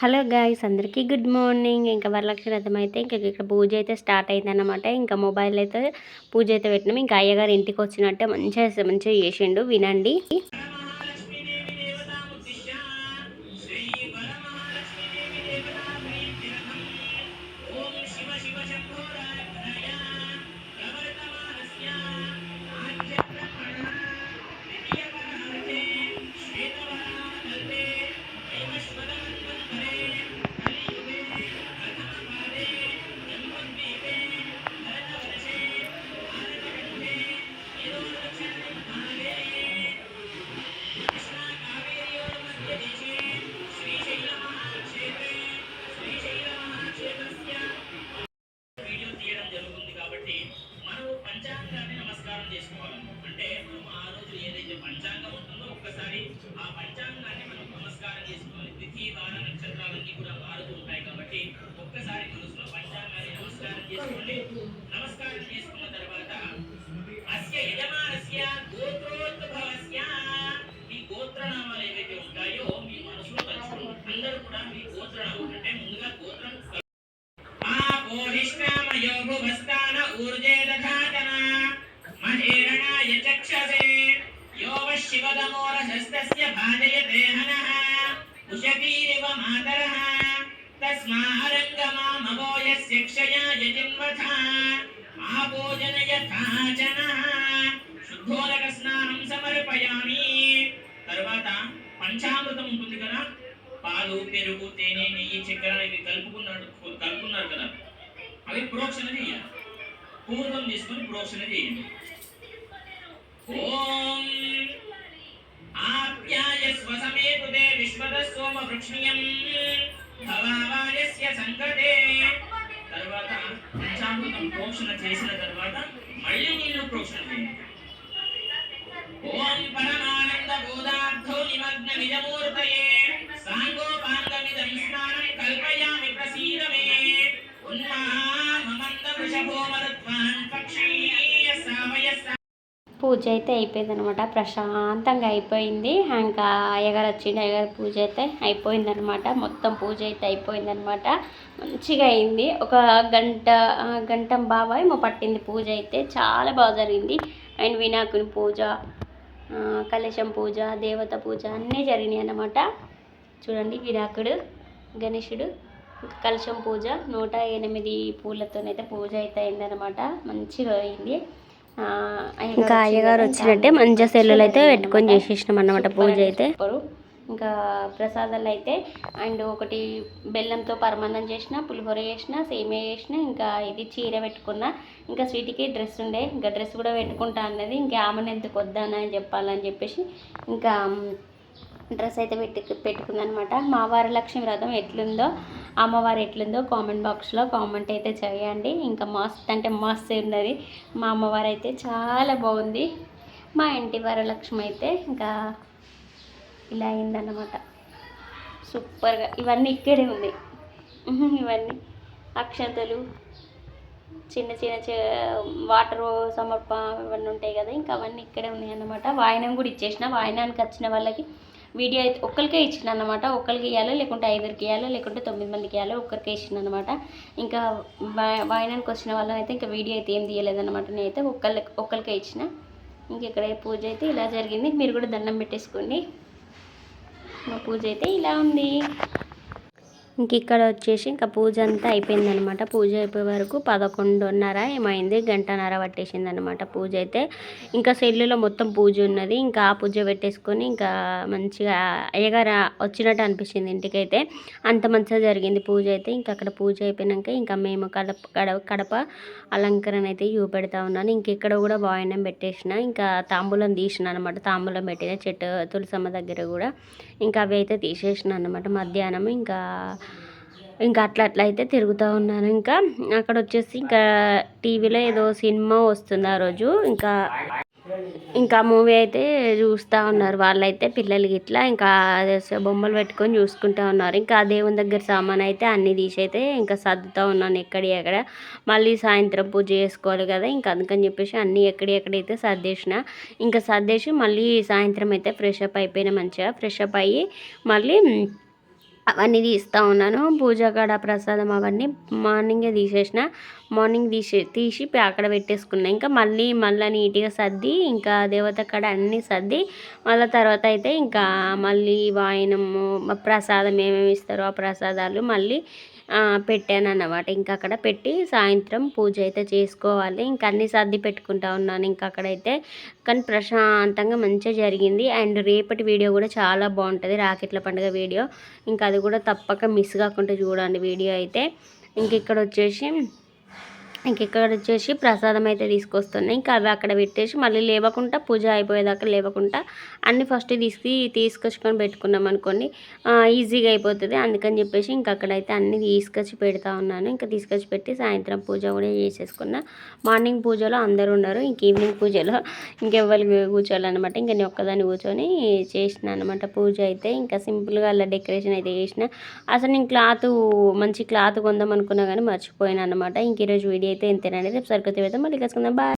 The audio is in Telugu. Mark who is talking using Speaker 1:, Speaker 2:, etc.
Speaker 1: హలో గాయస్ అందరికీ గుడ్ మార్నింగ్. ఇంకా వరలక్ష్మి రథం అయితే ఇంకా ఇక్కడ పూజ అయితే స్టార్ట్ అయిందన్నమాట. ఇంకా మొబైల్ అయితే పూజ అయితే పెట్టినాం. ఇంకా అయ్యగారు ఇంటికి వచ్చినట్టే మంచిగా మంచిగా చేసిండు. వినండి.
Speaker 2: ఆ పంచాంగాన్ని మనం నమస్కారం చేసుకోవాలి. తిథి వార నక్షత్రాలన్నీ కూడా మారుతూ ఉంటాయి కాబట్టి ఒక్కసారి మనసులో పంచాంగాన్ని నమస్కారం చేసుకోండి. నమస్కారం చేసుకున్న తర్వాత అస్య యజమానస్య గోత్రోద్భవస్య. మీ గోత్రనామాలు ఏవైతే ఉంటాయో మీ మనసులో తలుచుకోండి అందరూ కూడా మీ గోత్రనామం అంటే ముందుగా గోత్రం ఆపోహిష్టామయో భస్తాన ఊర్జే దధాతన మహేరణాయ చక్షసే యో వః శివదమోరశస్తస్య భాజయతే హనః ఉషతీరివ మాతరः తస్మారంగమామవో యస్య క్షయాయ జిన్వథ ఆపోజనయథాచనః శుద్ధోదక స్నానం సమర్పయామి తర్వాత పంచామృతం ఉంటుంది కదా పాలు పెరుగు తేనె నెయ్యి చక్కెర ఇవి కలుపుకున్నాడు కలుపుకున్నారు కదా. అవి ప్రోక్షణ చేయాలి. తీసుకొని ప్రోక్షణ చేయండి. ఓం ఆప్యాయ స్వసమే కృతే విశ్వద సోమ వృక్ష్ణియం భవావాయస్య సంకటే తర్వాత పంచామృతం ప్రోక్షణ చేసిన తర్వాత మళ్ళీ నీళ్ళు పోషణ చేయండి. ఓం పరమానంద బోధార్థో నిమగ్న నిజమూర్తయే. సాంగోపాంగమిదం స్నానం కల్పయామి ప్రసీదమే. ఉన్మామమంద వృషభో మరుత్వాన్
Speaker 1: పూజ అయితే అయిపోయిందనమాట. ప్రశాంతంగా అయిపోయింది. ఇంకా అయ్యగారు వచ్చిండు అయ్యగారు పూజ అయితే అయిపోయింది అనమాట మొత్తం పూజ అయితే అయిపోయింది అనమాట మంచిగా అయింది. ఒక గంట గంట బాబాయ్ మా పట్టింది పూజ అయితే. చాలా బాగా జరిగింది. అండ్ వినాయకుని పూజ కలశం పూజ దేవత పూజ అన్నీ జరిగినాయి అన్నమాట. చూడండి వినాయకుడు గణేశుడు కలశం పూజ నూట ఎనిమిది పూలతోనైతే పూజ అయితే అయిందనమాట. మంచిగా అయింది. ఇంకా అయ్యగారు వచ్చినట్టే మంచిగా సెల్లులు అయితే పెట్టుకొని చేసేసినాం అన్నమాట పూజ అయితే. ఇంకా ప్రసాదాలు అయితే అండ్ ఒకటి బెల్లంతో పరమాన్నం చేసిన పులిహోర చేసిన సేమియా చేసిన ఇంకా ఇది చీర పెట్టుకున్నా ఇంకా స్వీట్కి డ్రెస్ ఉండే ఇంకా డ్రెస్ కూడా పెట్టుకుంటా అన్నది ఇంకా ఆమెను ఎందుకు వద్దానని చెప్పాలని చెప్పేసి ఇంకా డ్రెస్ అయితే పెట్టు పెట్టుకుందనమాట. మా వరలక్ష్మి వ్రతం ఎట్లుందో అమ్మవారు ఎట్లుందో కామెంట్ బాక్స్లో కామెంట్ అయితే చేయండి. ఇంకా మస్త్ అంటే మస్త్ ఉన్నది మా అమ్మవారు అయితే చాలా బాగుంది. మా ఇంటి వరలక్ష్మి అయితే ఇంకా ఇలా అయిందన్నమాట. సూపర్గా ఇవన్నీ ఇక్కడే ఉంది. ఇవన్నీ అక్షతలు చిన్న చిన్న చి- వాటర్ సమర్ప ఇవన్నీ ఉంటాయి కదా ఇంకా అవన్నీ ఇక్కడే ఉన్నాయి అన్నమాట వాయినం కూడా ఇచ్చేసిన. వాయినానికి వచ్చిన వాళ్ళకి వీడియో అయితే ఒక్కరికే ఇచ్చిన అనమాట ఒక్కరికి ఇవ్వాలో లేకుంటే ఐదురికి ఇవ్వాలో లేకుంటే తొమ్మిది మందికి ఇవ్వాలో ఒక్కరికే ఇచ్చిన అనమాట ఇంకా వాయినానికి వచ్చిన వాళ్ళని అయితే ఇంకా వీడియో అయితే ఏం తీయలేదన్నమాట. నేనైతే ఒక్కళ్ళకి ఒక్కరికే ఇచ్చిన. ఇంక ఇక్కడ పూజ అయితే ఇలా జరిగింది. మీరు కూడా దండం పెట్టేసుకోండి. మా పూజ అయితే ఇలా ఉంది. ఇంక ఇక్కడ వచ్చేసి ఇంకా పూజ అంతా అయిపోయిందనమాట. పూజ అయిపోయే వరకు పదకొండున్నర ఏమైంది గంటన్నర పట్టేసింది అనమాట పూజ అయితే. ఇంకా సెల్లులో మొత్తం పూజ ఉన్నది. ఇంకా ఆ పూజ పెట్టేసుకొని ఇంకా మంచిగా అయ్యగారు వచ్చినట్టు అనిపించింది ఇంటికైతే. అంత మంచిగా జరిగింది పూజ అయితే. ఇంకా అక్కడ పూజ అయిపోయినాక ఇంకా మేము కడప కడప కడప అలంకరణ అయితే చూపెడతా ఉన్నాను. ఇంక ఇక్కడ కూడా వాయినం పెట్టేసిన. ఇంకా తాంబూలం తీసిన అనమాట తాంబూలం పెట్టిన చెట్టు తులసమ్మ దగ్గర కూడా. ఇంకా అవి అయితే తీసేసిన అనమాట మధ్యాహ్నం. ఇంకా ఇంకా అట్లా అట్లా అయితే తిరుగుతూ ఉన్నాను. ఇంకా అక్కడ వచ్చేసి ఇంకా టీవీలో ఏదో సినిమా వస్తుంది ఆ రోజు. ఇంకా
Speaker 3: ఇంకా మూవీ అయితే చూస్తూ ఉన్నారు. వాళ్ళైతే పిల్లలు ఇట్లా ఇంకా బొమ్మలు పెట్టుకొని చూసుకుంటూ ఉన్నారు. ఇంకా దేవుని దగ్గర సామాన్ అయితే అన్నీ తీసి అయితే ఇంకా సర్దుతూ ఉన్నాను ఎక్కడి ఎక్కడ. మళ్ళీ సాయంత్రం పూజ చేసుకోవాలి కదా ఇంకా అందుకని చెప్పేసి అన్నీ ఎక్కడి ఎక్కడైతే సర్దేసిన. ఇంకా సర్దేసి మళ్ళీ సాయంత్రం అయితే ఫ్రెష్ అప్ అయిపోయిన మంచిగా. ఫ్రెష్ అప్ అయ్యి మళ్ళీ అవన్నీ తీస్తూ ఉన్నాను. పూజ కాడ ప్రసాదం అవన్నీ మార్నింగే తీసేసిన. మార్నింగ్ తీసి తీసి అక్కడ పెట్టేసుకున్నా. ఇంకా మళ్ళీ మళ్ళీ నీట్గా సర్ది ఇంకా దేవత కాడ అన్నీ సర్ది మళ్ళీ తర్వాత అయితే ఇంకా మళ్ళీ వాయనము ప్రసాదం ఏమేమి ఇస్తారో ఆ ప్రసాదాలు మళ్ళీ పెట్టాను అన్నమాట ఇంకా అక్కడ పెట్టి సాయంత్రం పూజ అయితే చేసుకోవాలి. ఇంకా అన్ని సర్ది పెట్టుకుంటా ఉన్నాను. ఇంకా అక్కడైతే కానీ ప్రశాంతంగా మంచిగా జరిగింది. అండ్ రేపటి వీడియో కూడా చాలా బాగుంటుంది. రాకెట్ల పండుగ వీడియో. ఇంకా అది కూడా తప్పక మిస్ కాకుండా చూడండి వీడియో అయితే. ఇంక ఇక్కడ వచ్చేసి ఇంక ఇక్కడ వచ్చేసి ప్రసాదం అయితే తీసుకొస్తున్నాయి ఇంకా అవి అక్కడ పెట్టేసి మళ్ళీ లేవకుండా పూజ అయిపోయేదాకా లేవకుండా అన్ని ఫస్ట్ తీసుకు తీసుకొచ్చుకొని పెట్టుకున్నాం అనుకోండి ఈజీగా అయిపోతుంది. అందుకని చెప్పేసి ఇంక అక్కడైతే అన్ని తీసుకొచ్చి పెడతా ఉన్నాను. ఇంకా తీసుకొచ్చి పెట్టి సాయంత్రం పూజ కూడా చేసేసుకున్నా. మార్నింగ్ పూజలో అందరూ ఉన్నారు ఇంక ఈవినింగ్ పూజలో ఇంకెవ్వరు కూర్చోవాలన్నమాట. ఇంకా నేను ఒక్కదాన్ని కూర్చొని చేసిన అనమాట పూజ అయితే. ఇంకా సింపుల్గా అలా డెకరేషన్ అయితే చేసిన. అసలు నేను క్లాత్ మంచి క్లాత్ కొందాం అనుకున్నా కానీ మర్చిపోయాను అనమాట ఇంక ఈరోజు video అయితే ఇంతేనండి రేపు సరికొత్త అయితే మళ్ళీ కలుసుకుందాం బాయ్